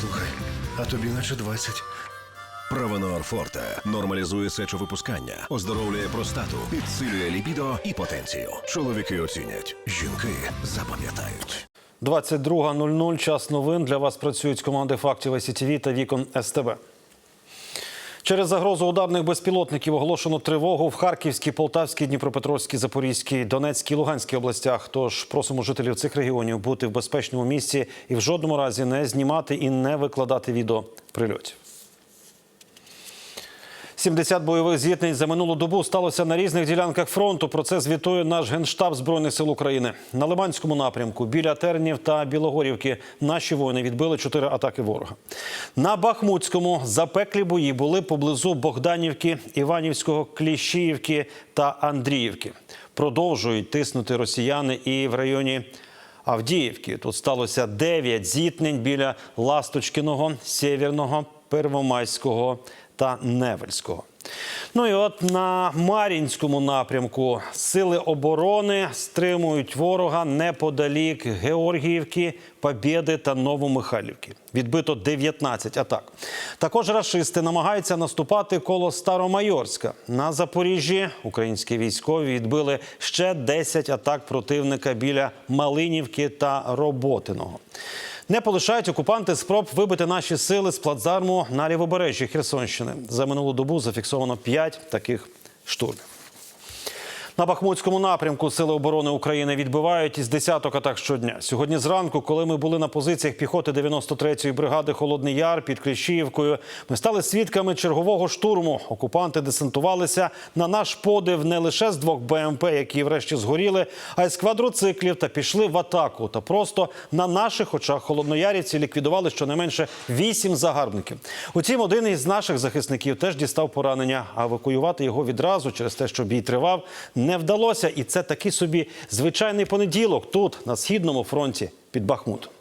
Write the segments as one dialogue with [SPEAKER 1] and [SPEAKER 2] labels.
[SPEAKER 1] Слухай, а тобі наче 20.
[SPEAKER 2] Правонор Форте нормалізує сечовипускання, оздоровлює простату, підсилює лібідо і потенцію. Чоловіки оцінять, жінки запам'ятають.
[SPEAKER 3] 22.00. Час новин. Для вас працюють команди фактів СІТВ та вікон СТБ. Через загрозу ударних безпілотників оголошено тривогу в Харківській, Полтавській, Дніпропетровській, Запорізькій, Донецькій, Луганській областях. Тож просимо жителів цих регіонів бути в безпечному місці і в жодному разі не знімати і не викладати відео прильотів. 70 бойових зіткнень за минулу добу сталося на різних ділянках фронту. Про це звітує наш генштаб збройних сил України. На Лиманському напрямку біля Тернів та Білогорівки наші воїни відбили чотири атаки ворога. На Бахмутському запеклі бої були поблизу Богданівки, Іванівського, Кліщіївки та Андріївки. Продовжують тиснути росіяни і в районі. Авдіївки тут сталося 9 зіткнень біля Ласточкиного, Сєвєрного, Первомайського та Невельського. Ну і от на Мар'їнському напрямку сили оборони стримують ворога неподалік Георгіївки, Побєди та Новомихайлівки. Відбито 19 атак. Також рашисти намагаються наступати коло Старомайорська. На Запоріжжі українські військові відбили ще 10 атак противника біля Малинівки та Роботиного. Не полишають окупанти спроб вибити наші сили з плацдарму на лівобережжі Херсонщини. За минулу добу зафіксовано 5 таких штурмів. На Бахмутському напрямку Сили оборони України відбивають із десяток атак щодня. Сьогодні зранку, коли ми були на позиціях піхоти 93-ї бригади Холодний Яр під Кліщіївкою, ми стали свідками чергового штурму. Окупанти десантувалися на наш подив не лише з двох БМП, які врешті згоріли, а й з квадроциклів та пішли в атаку. Та просто на наших очах холодноярівці ліквідували щонайменше вісім загарбників. Утім, один із наших захисників теж дістав поранення, а евакуювати його відразу через те, що бій тривав, не вдалося. І це такий собі звичайний понеділок тут, на східному фронті під Бахмутом.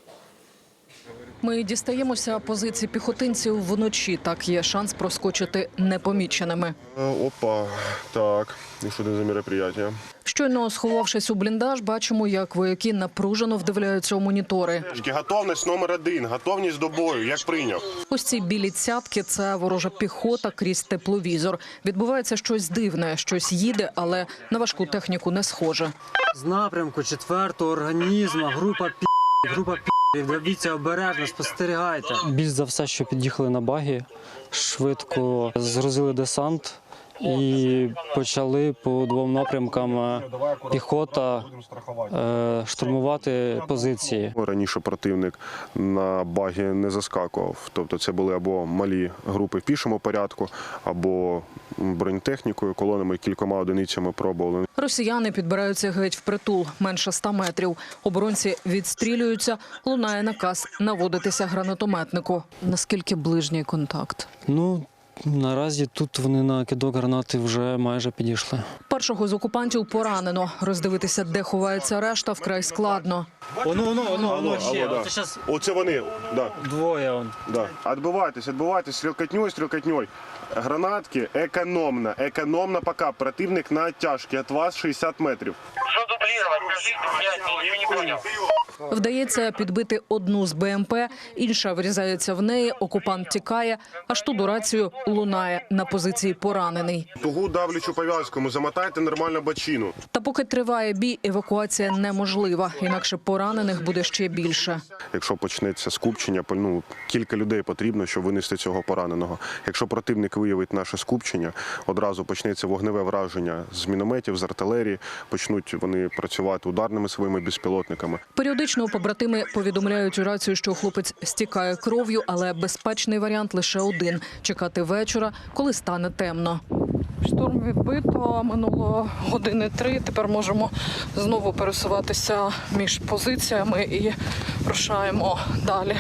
[SPEAKER 4] Ми дістаємося позицій піхотинців вночі. Так є шанс проскочити непоміченими.
[SPEAKER 5] Э, Опа, так, и что это за мероприятие?
[SPEAKER 4] Щойно сховавшись у бліндаж, бачимо, як вояки напружено вдивляються у монітори.
[SPEAKER 5] Готовність номер один, готовність до бою, як прийняв.
[SPEAKER 4] Ось ці білі цятки це ворожа піхота крізь тепловізор. Відбувається щось дивне, щось їде, але на важку техніку не схоже.
[SPEAKER 6] з напрямку четвертого організму, група пі... група пі... Дивіться обережно, спостерігайте. Більш за все, що під'їхали на багі, швидко згрузили десант і почали по двом напрямкам е, піхота е, штурмувати позиції.
[SPEAKER 5] Раніше противник на багі не заскакував. Тобто це були або малі групи в пішому порядку, або бронетехнікою, колонами кількома одиницями пробували.
[SPEAKER 4] Росіяни підбираються геть впритул, менше ста метрів. Оборонці відстрілюються, лунає наказ наводитися гранатометнику. Наскільки ближній контакт?
[SPEAKER 6] Ну наразі тут вони на кидок гранати вже майже підійшли.
[SPEAKER 4] Першого з окупантів поранено. Роздивитися, де ховається решта, вкрай складно.
[SPEAKER 6] Воно, воно, воно, воно
[SPEAKER 5] ще. Оце Оце вони, да,
[SPEAKER 6] двоє. Он.
[SPEAKER 5] да. Відбивайтесь, відбивайтесь, стрілкатньою, стрілкатньою. Гранатки економно, економно поки. Противник на оттяжці, від вас 60 метрів.
[SPEAKER 7] Что дублировать? Я не понял.
[SPEAKER 4] Вдається підбити одну з БМП, інша врізається в неї. Окупант тікає, аж тут у рацію лунає на позиції поранений.
[SPEAKER 5] Тугу давлячу пов'язку, замотайте нормально бочину.
[SPEAKER 4] Та поки триває бій, евакуація неможлива. Інакше поранених буде ще більше.
[SPEAKER 5] Якщо почнеться скупчення, ну, кілька людей потрібно, щоб винести цього пораненого. Якщо противник виявить наше скупчення, одразу почнеться вогневе враження з мінометів, з артилерії, почнуть вони працювати ударними своїми безпілотниками.
[SPEAKER 4] Періодично побратими повідомляють у рацію, що хлопець стікає кров'ю, але безпечний варіант лише один чекати вечора, коли стане темно. Штурм відбито минуло години три. Тепер можемо знову пересуватися між позиціями і рушаємо далі.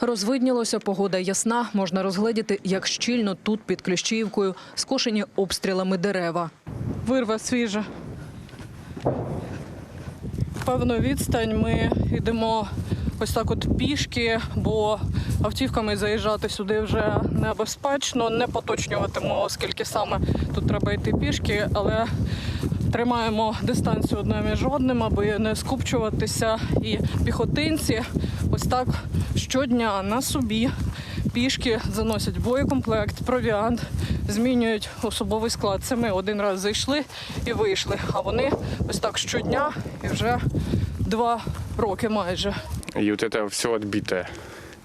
[SPEAKER 4] Розвиднілося, погода ясна. Можна розгледіти, як щільно тут під Кліщіївкою скошені обстрілами дерева. Вирва свіжа. Певну відстань ми йдемо ось так от пішки, бо автівками заїжджати сюди вже небезпечно. Не поточнюватиму, оскільки саме тут треба йти пішки, але Тримаємо дистанцію одне між одним, аби не скупчуватися. І піхотинці ось так щодня на собі пішки заносять боєкомплект, провіант, змінюють особовий склад. Це ми один раз зайшли і вийшли. А вони ось так щодня і вже два роки майже.
[SPEAKER 8] І от это все отбитое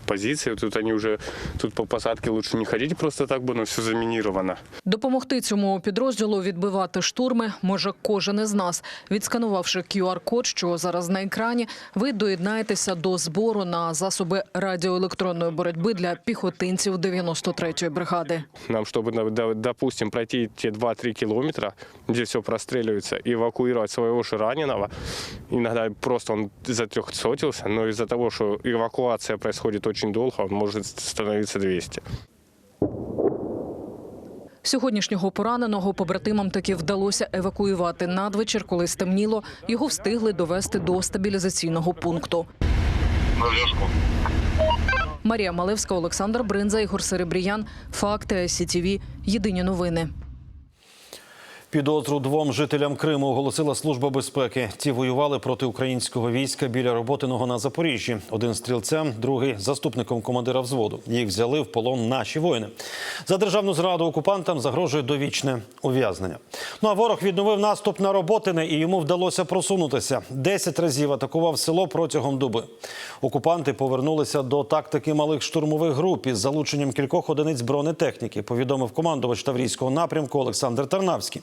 [SPEAKER 8] позиции. Тут они уже, тут по посадке лучше не ходить просто так, бы, но все заминировано.
[SPEAKER 4] Допомогти цьому підрозділу відбивати штурми може кожен із нас. Відсканувавши QR-код, що зараз на екрані, ви доєднаєтеся до збору на засоби радіоелектронної боротьби для піхотинців 93-ї бригади.
[SPEAKER 8] Нам, чтобы, на- да- допустим, пройти те 2-3 километра, где все простреливается, и эвакуировать своего же раненого, иногда просто он затрехсотился, но из-за того, что эвакуация происходит очень долго, может становиться 200.
[SPEAKER 4] Сьогоднішнього пораненого побратимам таки вдалося евакуювати надвечір, коли стемніло. Його встигли довести до стабілізаційного пункту. Марія Малевська, Олександр Бринза, Ігор Серебріян. Факти СІТІВІ. Єдині новини.
[SPEAKER 3] Підозру двом жителям Криму оголосила служба безпеки. Ті воювали проти українського війська біля роботиного на Запоріжжі. Один стрільцем, другий заступником командира взводу. Їх взяли в полон наші воїни. За державну зраду окупантам загрожує довічне ув'язнення. Ну а ворог відновив наступ на роботине і йому вдалося просунутися. Десять разів атакував село протягом доби. Окупанти повернулися до тактики малих штурмових груп із залученням кількох одиниць бронетехніки. Повідомив командувач Таврійського напрямку Олександр Тарнавський.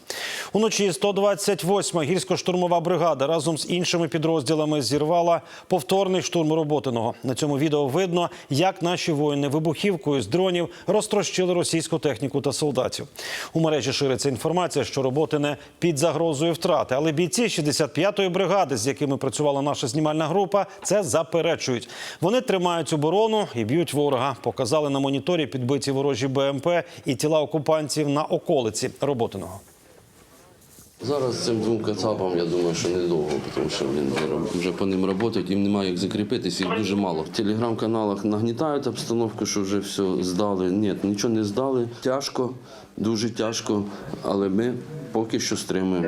[SPEAKER 3] Уночі 128-ма гірсько-штурмова бригада разом з іншими підрозділами зірвала повторний штурм роботиного. На цьому відео видно, як наші воїни вибухівкою з дронів розтрощили російську техніку та солдатів. У мережі шириться інформація, що роботине під загрозою втрати. Але бійці 65-ї бригади, з якими працювала наша знімальна група, це заперечують. Вони тримають оборону і б'ють ворога. Показали на моніторі підбиті ворожі БМП і тіла окупантів на околиці роботиного.
[SPEAKER 9] Зараз цим двом кацапам, я думаю, що недовго, тому що він вже- по ним працюють, їм немає як закріпитись, їх дуже мало. В телеграм-каналах нагнітають обстановку, що вже все здали. Ні, нічого не здали. Тяжко, дуже тяжко, але ми поки що стримуємо.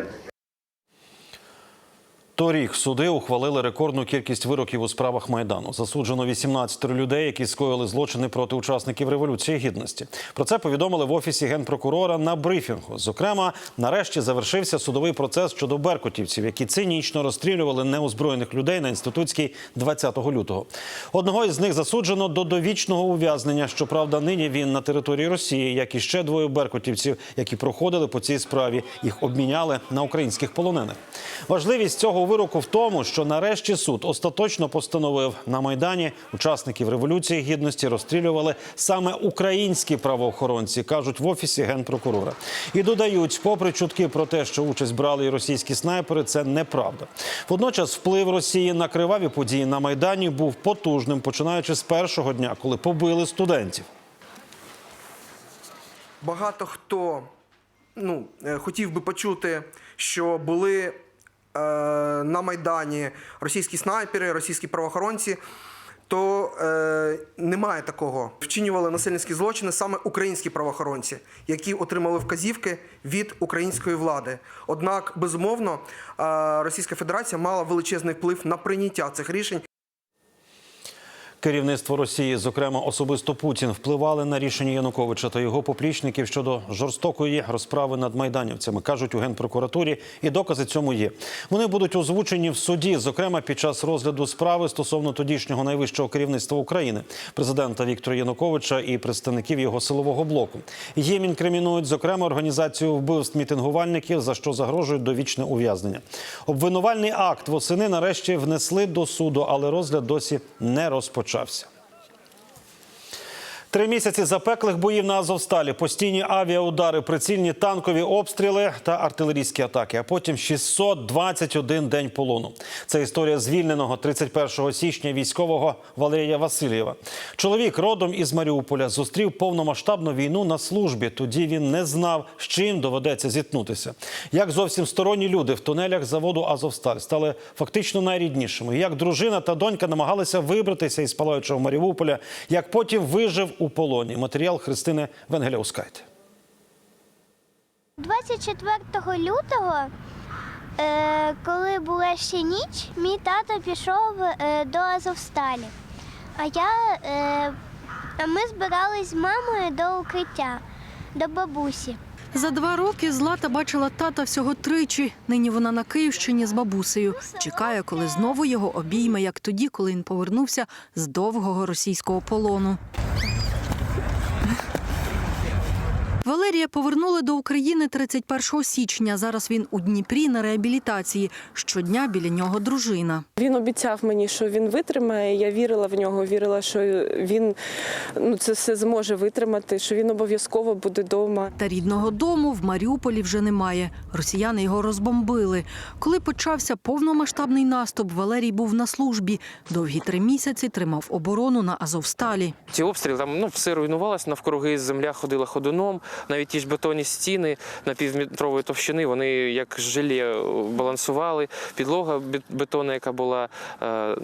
[SPEAKER 3] Торік суди ухвалили рекордну кількість вироків у справах майдану. Засуджено 18 людей, які скоїли злочини проти учасників революції гідності. Про це повідомили в офісі генпрокурора на брифінгу. Зокрема, нарешті завершився судовий процес щодо беркутівців, які цинічно розстрілювали неозброєних людей на інститутській 20 лютого. Одного із них засуджено до довічного ув'язнення. Щоправда, нині він на території Росії, як і ще двоє беркутівців, які проходили по цій справі. Їх обміняли на українських полонених. Важливість цього вироку в тому, що нарешті суд остаточно постановив на майдані учасників революції гідності розстрілювали саме українські правоохоронці, кажуть в офісі генпрокурора. І додають, попри чутки про те, що участь брали і російські снайпери, це неправда. Водночас вплив Росії на криваві події на майдані був потужним, починаючи з першого дня, коли побили студентів.
[SPEAKER 10] багато хто ну, е, хотів би почути, що були на Майдані російські снайпери, російські правоохоронці. То е, немає такого. Вчинювали насильницькі злочини саме українські правоохоронці, які отримали вказівки від української влади. Однак, безумовно, е, Російська Федерація мала величезний вплив на прийняття цих рішень.
[SPEAKER 3] Керівництво Росії, зокрема особисто Путін, впливали на рішення Януковича та його поплічників щодо жорстокої розправи над майданівцями, кажуть у генпрокуратурі, і докази цьому є. Вони будуть озвучені в суді, зокрема під час розгляду справи стосовно тодішнього найвищого керівництва України, президента Віктора Януковича і представників його силового блоку. Їм інкримінують зокрема організацію вбивств мітингувальників, за що загрожують довічне ув'язнення. Обвинувальний акт восени нарешті внесли до суду, але розгляд досі не розпочався почався. Три місяці запеклих боїв на Азовсталі, постійні авіаудари, прицільні танкові обстріли та артилерійські атаки. А потім 621 день полону. Це історія звільненого 31 січня військового Валерія Васильєва. Чоловік родом із Маріуполя зустрів повномасштабну війну на службі. Тоді він не знав, з чим доведеться зіткнутися. Як зовсім сторонні люди в тунелях заводу Азовсталь стали фактично найріднішими. Як дружина та донька намагалися вибратися із палаючого Маріуполя, як потім вижив у полоні. Матеріал Христини Венгеляускайте.
[SPEAKER 11] 24 лютого е, коли була ще ніч, мій тато пішов е, до Азовсталі. А я е, а ми збирались з мамою до укриття, до бабусі.
[SPEAKER 12] За два роки Злата бачила тата всього тричі. Нині вона на Київщині з бабусею. Чекає, коли знову його обійме, як тоді, коли він повернувся з довгого російського полону. Валерія повернули до України 31 січня. Зараз він у Дніпрі на реабілітації. Щодня біля нього дружина.
[SPEAKER 13] Він обіцяв мені, що він витримає. Я вірила в нього, вірила, що він ну, це все зможе витримати, що він обов'язково буде вдома.
[SPEAKER 12] Та рідного дому в Маріуполі вже немає. Росіяни його розбомбили. Коли почався повномасштабний наступ, Валерій був на службі. Довгі три місяці тримав оборону на Азовсталі.
[SPEAKER 14] Ці обстріли там ну все руйнувалося навкруги, земля ходила ходуном. Навіть ті ж бетонні стіни на півметрової товщини вони як е, балансували. Підлога бет- бетонна, яка була е,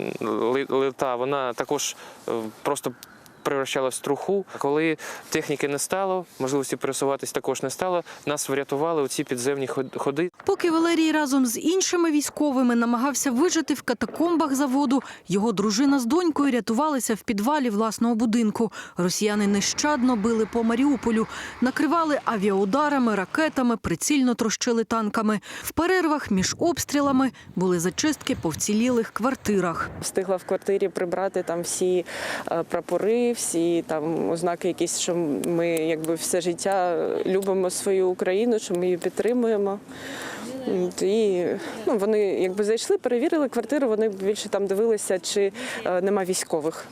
[SPEAKER 14] лита, вона також е, просто. Превращалась в труху. Коли техніки не стало, можливості пересуватись також не стало. Нас врятували оці підземні ход- ходи.
[SPEAKER 12] Поки Валерій разом з іншими військовими намагався вижити в катакомбах заводу, його дружина з донькою рятувалися в підвалі власного будинку. Росіяни нещадно били по Маріуполю, накривали авіаударами, ракетами, прицільно трощили танками. В перервах між обстрілами були зачистки по вцілілих квартирах.
[SPEAKER 13] Встигла в квартирі прибрати там всі е, прапори, всі там ознаки, якісь, що ми якби все життя любимо свою Україну, що ми її підтримуємо. І ну, вони якби зайшли, перевірили квартиру, вони більше там дивилися, чи е, нема військових.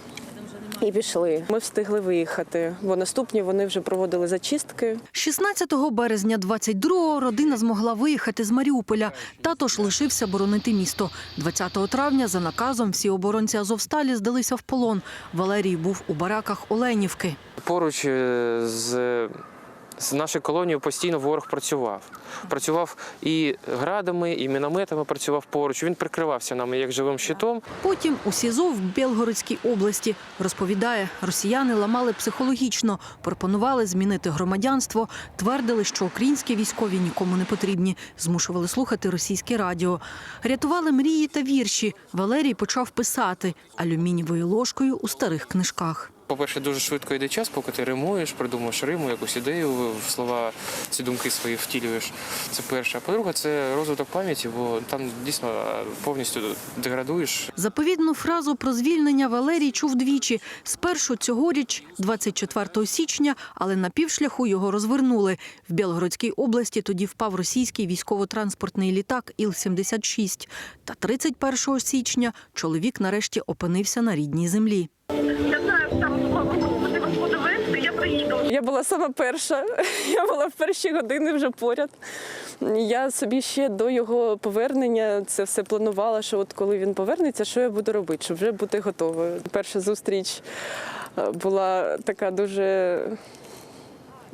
[SPEAKER 13] І пішли. Ми встигли виїхати, бо наступні вони вже проводили зачистки.
[SPEAKER 12] 16 березня 22-го родина змогла виїхати з Маріуполя. Тато ж лишився боронити місто. 20 травня за наказом всі оборонці Азовсталі здалися в полон. Валерій був у бараках Оленівки.
[SPEAKER 14] Поруч е, з, з нашою колонією постійно ворог працював. Працював і градами, і мінометами працював поруч. Він прикривався нами як живим щитом.
[SPEAKER 12] Потім у СІЗО в Белгородській області розповідає, росіяни ламали психологічно, пропонували змінити громадянство, твердили, що українські військові нікому не потрібні, змушували слухати російське радіо. Рятували мрії та вірші. Валерій почав писати алюмінієвою ложкою у старих книжках.
[SPEAKER 14] По-перше, дуже швидко йде час, поки ти римуєш, придумуєш риму, якусь ідею, в слова, ці думки свої втілюєш. Це перше. А по-друге, це розвиток пам'яті, бо там дійсно повністю деградуєш.
[SPEAKER 12] Заповідну фразу про звільнення Валерій чув двічі. Спершу цьогоріч, 24 січня, але на півшляху його розвернули. В Білгородській області тоді впав російський військово-транспортний літак Іл-76. Та 31 січня чоловік нарешті опинився на рідній землі.
[SPEAKER 13] Я була сама перша. Я була в перші години вже поряд. Я собі ще до його повернення це все планувала, що от коли він повернеться, що я буду робити, щоб вже бути готовою. Перша зустріч е, була така дуже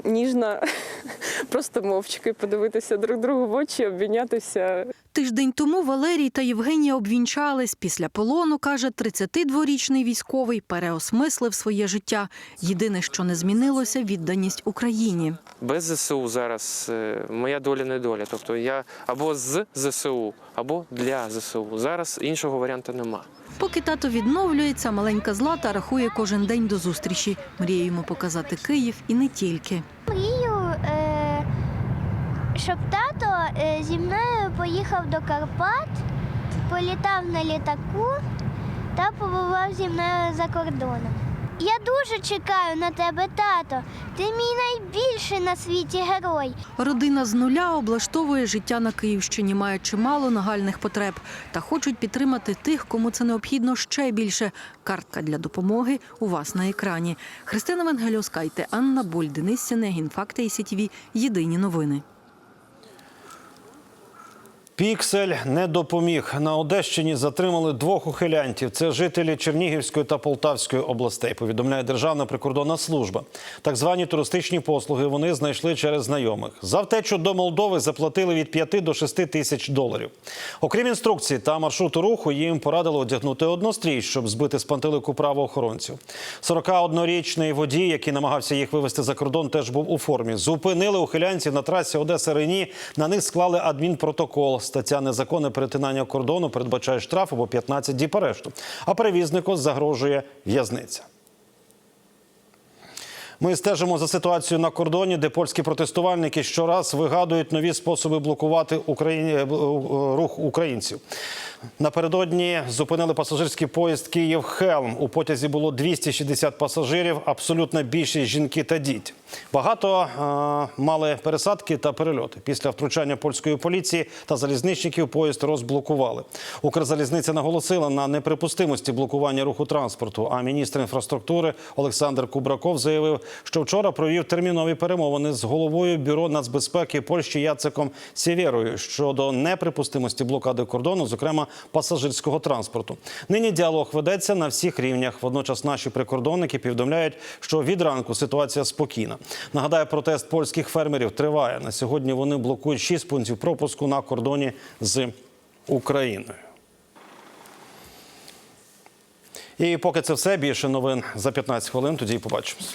[SPEAKER 13] ніжна, просто мовчки подивитися друг другу в очі, обмінятися.
[SPEAKER 12] Тиждень тому Валерій та Євгенія обвінчались. Після полону, каже, 32-річний військовий переосмислив своє життя. Єдине, що не змінилося – відданість Україні.
[SPEAKER 14] Без ЗСУ зараз е, моя доля не доля. Тобто я або з ЗСУ, або для ЗСУ. Зараз іншого варіанту нема.
[SPEAKER 12] Поки тато відновлюється, маленька Злата рахує кожен день до зустрічі. Мріє йому показати Київ і не тільки.
[SPEAKER 11] Мрію, е, щоб тато е, зі мною поїхав до Карпат, політав на літаку та побував зі мною за кордоном. Я дуже чекаю на тебе, тато. Ти мій найбільший на світі герой.
[SPEAKER 12] Родина з нуля облаштовує життя на Київщині, має чимало нагальних потреб та хочуть підтримати тих, кому це необхідно ще більше. Картка для допомоги у вас на екрані. Христина Венгельоскайте, Анна Боль, Денис Сінегін, Факти і СІТВ. Єдині новини.
[SPEAKER 3] Піксель не допоміг. На Одещині затримали двох ухилянтів. Це жителі Чернігівської та Полтавської областей. Повідомляє Державна прикордонна служба. Так звані туристичні послуги вони знайшли через знайомих. За втечу до Молдови заплатили від 5 до 6 тисяч доларів. Окрім інструкцій та маршруту руху, їм порадили одягнути однострій, щоб збити з пантелику правоохоронців. 41-річний водій, який намагався їх вивезти за кордон, теж був у формі. Зупинили ухилянців на трасі Одеса Рені. На них склали адмінпротокол. Стаття незаконне перетинання кордону передбачає штраф або 15 діб арешту, а перевізнику загрожує в'язниця. Ми стежимо за ситуацією на кордоні, де польські протестувальники щораз вигадують нові способи блокувати Україні... е, рух українців. Напередодні зупинили пасажирський поїзд Київ Хелм. У потязі було 260 пасажирів, абсолютна більшість жінки та діти. Багато е, мали пересадки та перельоти. Після втручання польської поліції та залізничників поїзд розблокували. Укрзалізниця наголосила на неприпустимості блокування руху транспорту. А міністр інфраструктури Олександр Кубраков заявив, що вчора провів термінові перемовини з головою бюро нацбезпеки Польщі Яцеком Сєвєрою щодо неприпустимості блокади кордону, зокрема пасажирського транспорту. Нині діалог ведеться на всіх рівнях. Водночас наші прикордонники повідомляють, що від ранку ситуація спокійна. Нагадаю, протест польських фермерів триває. На сьогодні вони блокують шість пунктів пропуску на кордоні з Україною. І поки це все, більше новин за 15 хвилин. Тоді побачимось.